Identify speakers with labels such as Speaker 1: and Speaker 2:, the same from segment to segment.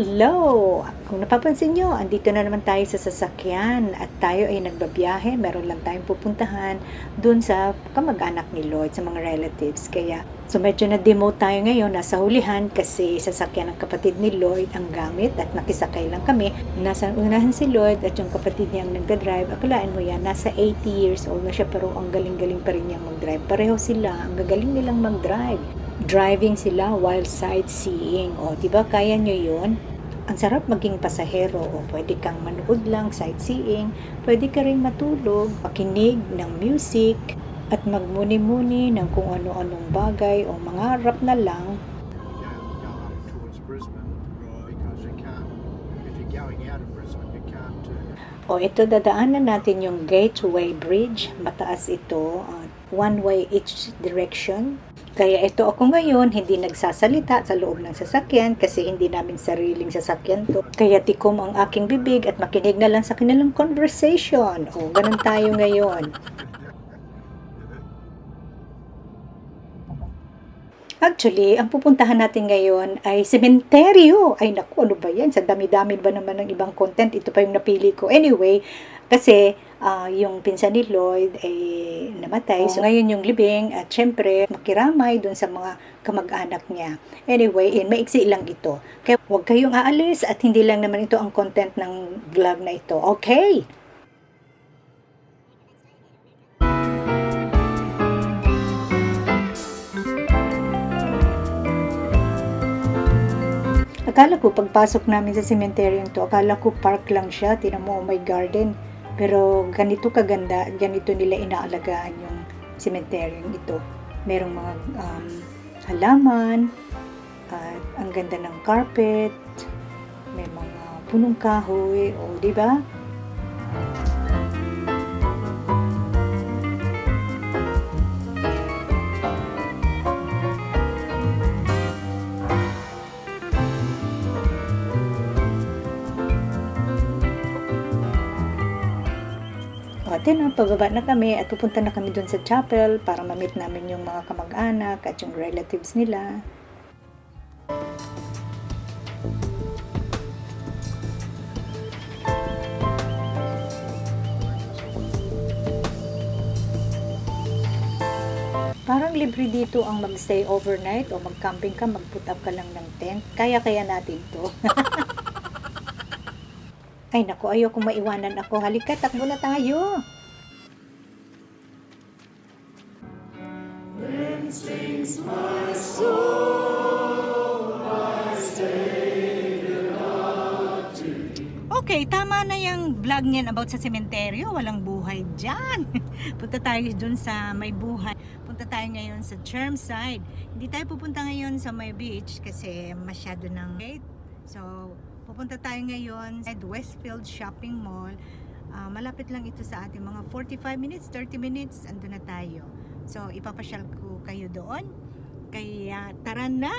Speaker 1: Hello! Kung napapansin nyo, andito na naman tayo sa sasakyan at tayo ay nagbabiyahe. Meron lang tayong pupuntahan dun sa kamag-anak ni Lloyd, sa mga relatives. Kaya, so medyo na-demote tayo ngayon, nasa hulihan kasi sasakyan ng kapatid ni Lloyd ang gamit at nakisakay lang kami. Nasa unahan si Lloyd at yung kapatid niya ang nagdadrive. Akalaan mo yan, nasa 80 years old na siya pero ang galing-galing pa rin niyang mag-drive. Pareho sila, ang gagaling nilang mag-drive driving sila while sightseeing. O, di ba kaya nyo yun? Ang sarap maging pasahero. O, pwede kang manood lang, sightseeing. Pwede ka rin matulog, makinig ng music, at magmuni-muni ng kung ano-anong bagay o mangarap na lang.
Speaker 2: turn.
Speaker 1: O ito, dadaanan natin yung Gateway Bridge. Mataas ito. uh, one way each direction. Kaya ito ako ngayon, hindi nagsasalita sa loob ng sasakyan kasi hindi namin sariling sasakyan to. Kaya tikom ang aking bibig at makinig na lang sa kanilang conversation. O, ganun tayo ngayon. Actually, ang pupuntahan natin ngayon ay sementeryo. Ay naku, ano ba yan? Sa dami-dami ba naman ng ibang content? Ito pa yung napili ko. Anyway, kasi ah, yung pinsan ni Lloyd ay namatay. So ngayon yung libing at syempre makiramay dun sa mga kamag-anak niya. Anyway, in maiksi lang ito. Kaya huwag kayong aalis at hindi lang naman ito ang content ng vlog na ito. Okay? Akala ko pagpasok namin sa cemetery to, akala ko park lang siya, tinan mo, oh my garden. Pero ganito kaganda, ganito nila inaalagaan yung cemetery ito. Merong mga um, halaman, at ang ganda ng carpet, may mga punong kahoy, o di ba? O, na, pababa na kami at pupunta na kami dun sa chapel para ma-meet namin yung mga kamag-anak at yung relatives nila. Parang libre dito ang magstay overnight o mag-camping ka, mag-put up ka lang ng tent. Kaya-kaya natin to. Ay nako, ayoko maiwanan ako. Halika, takbo na tayo. Okay, tama na yung vlog niyan about sa sementeryo. Walang buhay dyan. Punta tayo dun sa may buhay. Punta tayo ngayon sa Chermside. Hindi tayo pupunta ngayon sa may beach kasi masyado ng gate. So, pupunta tayo ngayon sa Westfield Shopping Mall. Ah, malapit lang ito sa ating mga 45 minutes, 30 minutes, ando na tayo. So, ipapasyal ko kayo doon. Kaya tara na!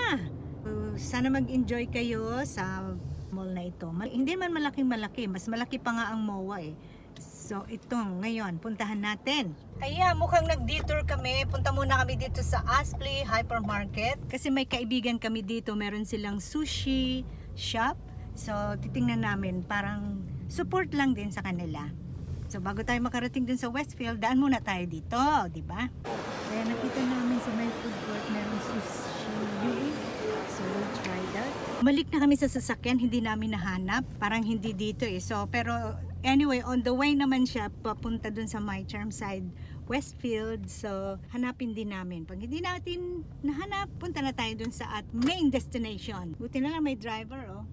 Speaker 1: Uh, sana mag-enjoy kayo sa mall na ito. Ma- hindi man malaking malaki, mas malaki pa nga ang MOA eh. So ito ngayon, puntahan natin. Kaya mukhang nag-detour kami. Punta muna kami dito sa Aspley Hypermarket. Kasi may kaibigan kami dito, meron silang sushi shop. So titingnan namin, parang support lang din sa kanila. So bago tayo makarating dun sa Westfield, daan muna tayo dito, di ba? Kaya nakita namin sa may food court, meron sushi. So we'll try that. Balik na kami sa sasakyan, hindi namin nahanap. Parang hindi dito eh. So, pero anyway, on the way naman siya papunta dun sa My Charm side, Westfield. So, hanapin din namin. Pag hindi natin nahanap, punta na tayo dun sa at main destination. Buti na lang may driver, oh.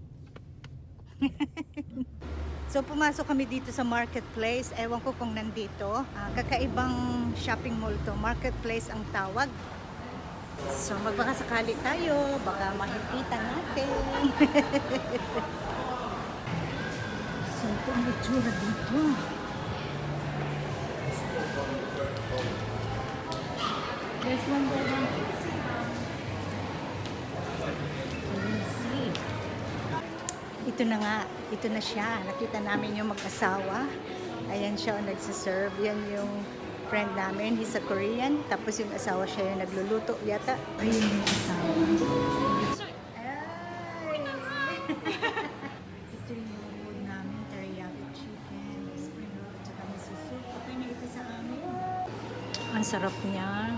Speaker 1: so, pumasok kami dito sa marketplace. Ewan ko kung nandito. Ah, kakaibang shopping mall to. Marketplace ang tawag. So, magbaka sakali tayo, baka mahipitan natin. so, ito ang itsura dito. There's one there one. We'll see. Ito na nga, ito na siya. Nakita namin yung mag-asawa. Ayan siya ang nagsiserve. Yan yung friend namin. He's a Korean. Tapos yung asawa siya yung nagluluto yata. Ayun yung asawa. Ito yung food namin, teriyaki chicken, spring roll, at saka miso soup. Okay na ito sa amin. Ang sarap niya.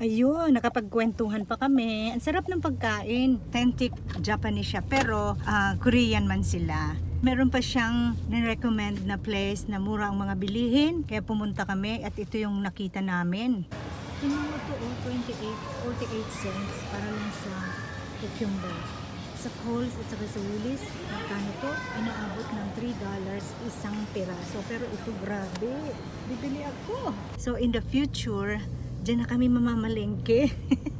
Speaker 1: Ayun, nakapagkwentuhan pa kami. Ang sarap ng pagkain. Authentic Japanese siya, pero ah, Korean man sila. Meron pa siyang nirecommend na place na mura ang mga bilihin. Kaya pumunta kami at ito yung nakita namin. Ito? Oh, 28, 48 cents para lang sa cucumber. Sa Coles at saka sa Willis, magkano to? Inaabot ng 3 dollars isang piraso. Pero ito grabe. Bibili ako. So in the future, Diyan na kami mamamalengke.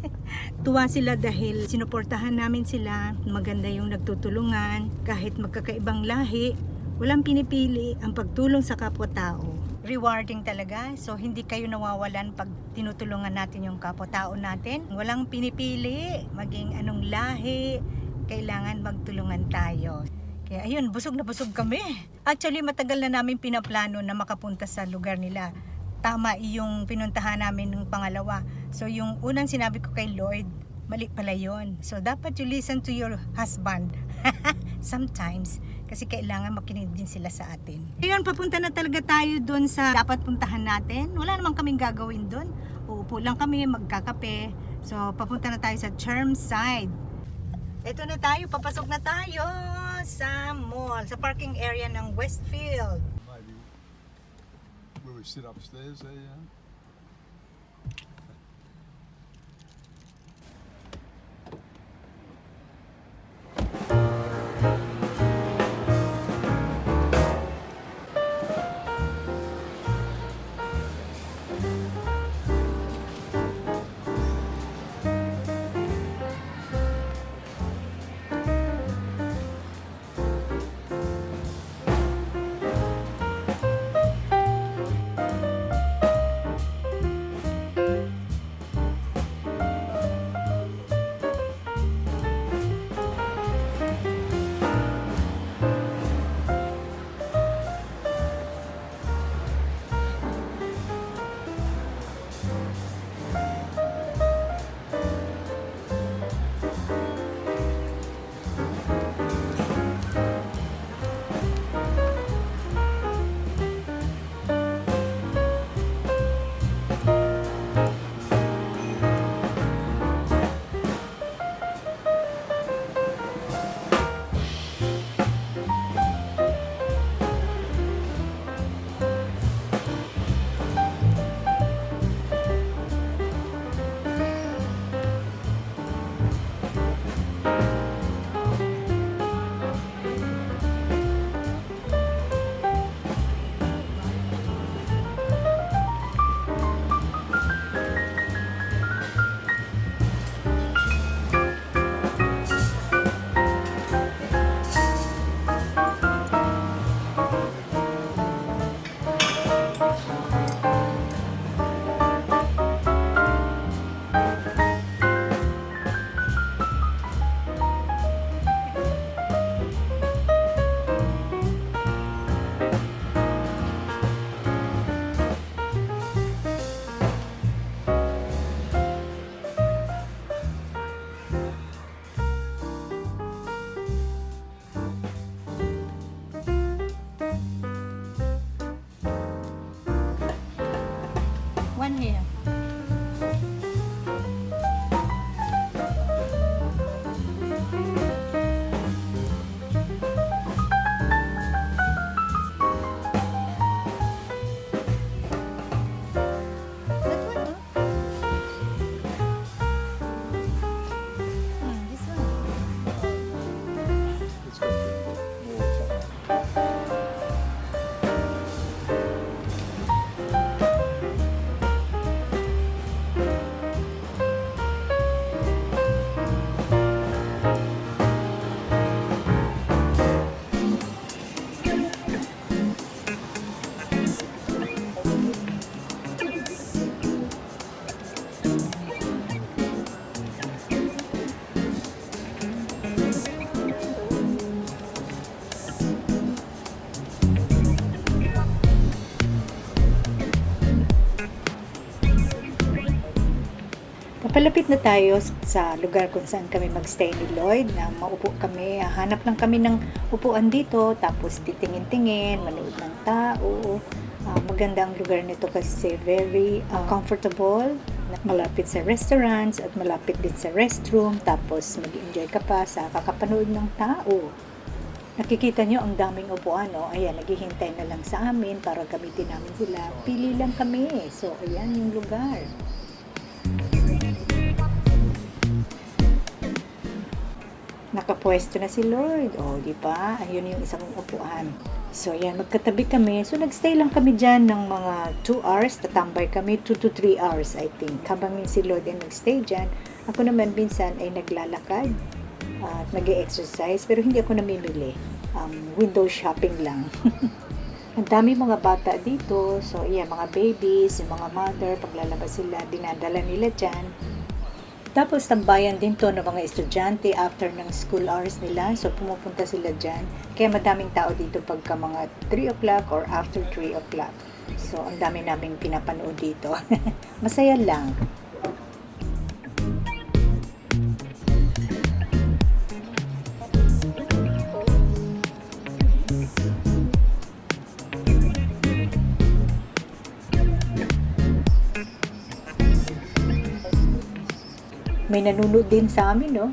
Speaker 1: Tuwa sila dahil sinuportahan namin sila. Maganda yung nagtutulungan. Kahit magkakaibang lahi, walang pinipili ang pagtulong sa kapwa-tao. Rewarding talaga. So, hindi kayo nawawalan pag tinutulungan natin yung kapwa-tao natin. Walang pinipili, maging anong lahi, kailangan magtulungan tayo. Kaya ayun, busog na busog kami. Actually, matagal na namin pinaplano na makapunta sa lugar nila tama yung pinuntahan namin ng pangalawa. So yung unang sinabi ko kay Lloyd, mali pala yun. So dapat you listen to your husband. Sometimes. Kasi kailangan makinig din sila sa atin. Ngayon, papunta na talaga tayo doon sa dapat puntahan natin. Wala namang kaming gagawin doon. Uupo lang kami, magkakape. So, papunta na tayo sa Chermside. Ito na tayo, papasok na tayo sa mall, sa parking area ng Westfield.
Speaker 3: We sit upstairs there, yeah.
Speaker 1: Palapit na tayo sa lugar kung saan kami magstay ni Lloyd na maupo kami. Hanap lang kami ng upuan dito tapos titingin-tingin, manood ng tao. Ah, maganda ang lugar nito kasi very ah, comfortable. Malapit sa restaurants at malapit din sa restroom. Tapos mag-enjoy ka pa sa kakapanood ng tao. Nakikita nyo ang daming upuan, no? Ayan, naghihintay na lang sa amin para gamitin namin sila. Pili lang kami. So, ayan yung lugar. Nakapwesto na si Lord. O, di ba? Ayun yung isang upuan. So, ayan, magkatabi kami. So, nagstay lang kami dyan ng mga 2 hours. Tatambay kami 2 to 3 hours, I think. Habang yung si Lord ay nagstay dyan, ako naman minsan ay naglalakad at nag exercise pero hindi ako namimili. Um, window shopping lang. Ang dami mga bata dito. So, yeah, mga babies, yung mga mother, paglalabas sila, dinadala nila dyan. Tapos, tambayan din to ng mga estudyante after ng school hours nila. So, pumupunta sila dyan. Kaya madaming tao dito pagka mga 3 o'clock or after 3 o'clock. So, ang dami naming pinapanood dito. Masaya lang. May nanonood din sa amin, no?